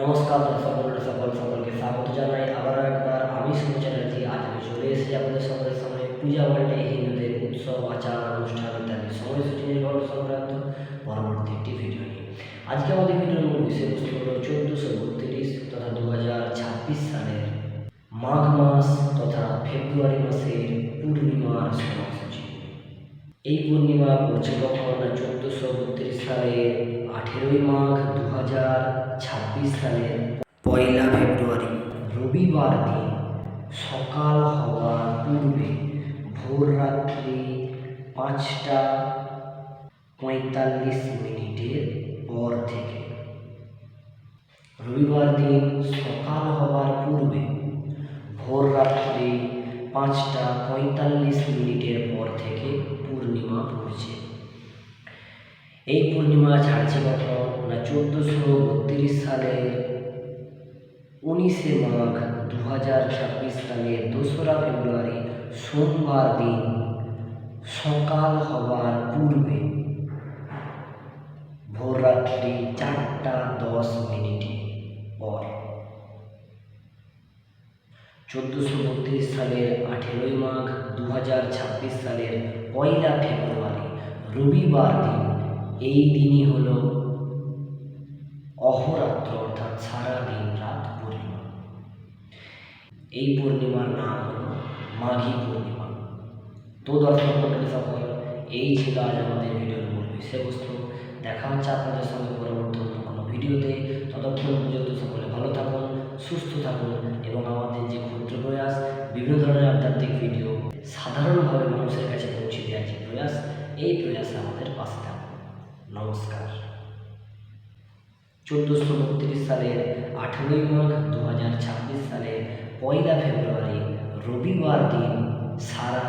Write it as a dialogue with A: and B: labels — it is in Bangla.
A: নমস্কার দর্শক বন্ধুরা সকল সকলকে স্বাগত জানাই। আবার একবার আমি শুরু চ্যানেলটি আজ আমি চলে এসেছি আপনাদের সকলের সামনে পূজা ওয়ার্ল্ডে হিন্দুদের উৎসব, আচার, অনুষ্ঠান ইত্যাদি। সময়সূচি নির্ভর সংক্রান্ত পরবর্তী একটি ভিডিও নিয়ে। আজকে আমাদের ভিডিওর মূল বিষয়বস্তু হল চোদ্দোশো বত্রিশ তথা দু হাজার ছাব্বিশ সালের মাঘ মাস তথা ফেব্রুয়ারি মাসের পূর্ণিমার সময়সূচি। এই পূর্ণিমা পড়ছে কখন? চোদ্দোশো বত্রিশ সালের আঠেরোই মাঘ দু হাজার ছাব্বিশ সালের পয়লা ফেব্রুয়ারি। রবিবার দিন সকাল হওয়ার পূর্বে ভোর রাত্রি পাঁচটা পঁয়তাল্লিশ মিনিটের পর থেকে। রবিবার দিন সকাল হওয়ার পূর্বে ভোর রাত্রি পাঁচটা পঁয়তাল্লিশ মিনিটের পর থেকে পূর্ণিমা পড়ছে। এই পূর্ণিমা ছাড়ছে কখন? না চোদ্দোশো বত্রিশ সালের উনিশে মাঘ দু হাজার ছাব্বিশ সালের দোসরা ফেব্রুয়ারি সোমবার দিন সকাল হওয়ার পূর্বে ভোররাত্রি চারটা দশ মিনিটে পর। চোদ্দোশো বত্রিশ সালের আঠেরোই মাঘ দু হাজার ছাব্বিশ সালের পয়লা ফেব্রুয়ারি রবিবার দিন এই দিনই হল অহরাত্র, অর্থাৎ সারা দিন রাত পূর্ণিমা। এই পূর্ণিমার নাম হল মাঘী পূর্ণিমা। তো দর্শক মন্ডলী সকল এই ছিল আজ আমাদের ভিডিওর মূল বিষয়বস্তু। দেখা হচ্ছে আপনাদের সঙ্গে পরবর্তী অন্য কোনো ভিডিওতে। ততক্ষণ পর্যন্ত সকলে ভালো থাকুন, সুস্থ থাকুন এবং আমাদের যে ক্ষুদ্র প্রয়াস, বিভিন্ন ধরনের আধ্যাত্মিক ভিডিও, সাধারণভাবে মানুষের কাছে পৌঁছে দেওয়ার যে প্রয়াস, এই প্রয়াসে আমাদের পাশে থাকুন। নমস্কার। চোদ্দোশো বত্রিশ সালের আঠারোই মাঘ দু হাজার ছাব্বিশ সালের পয়লা ফেব্রুয়ারি রবিবার দিন সারা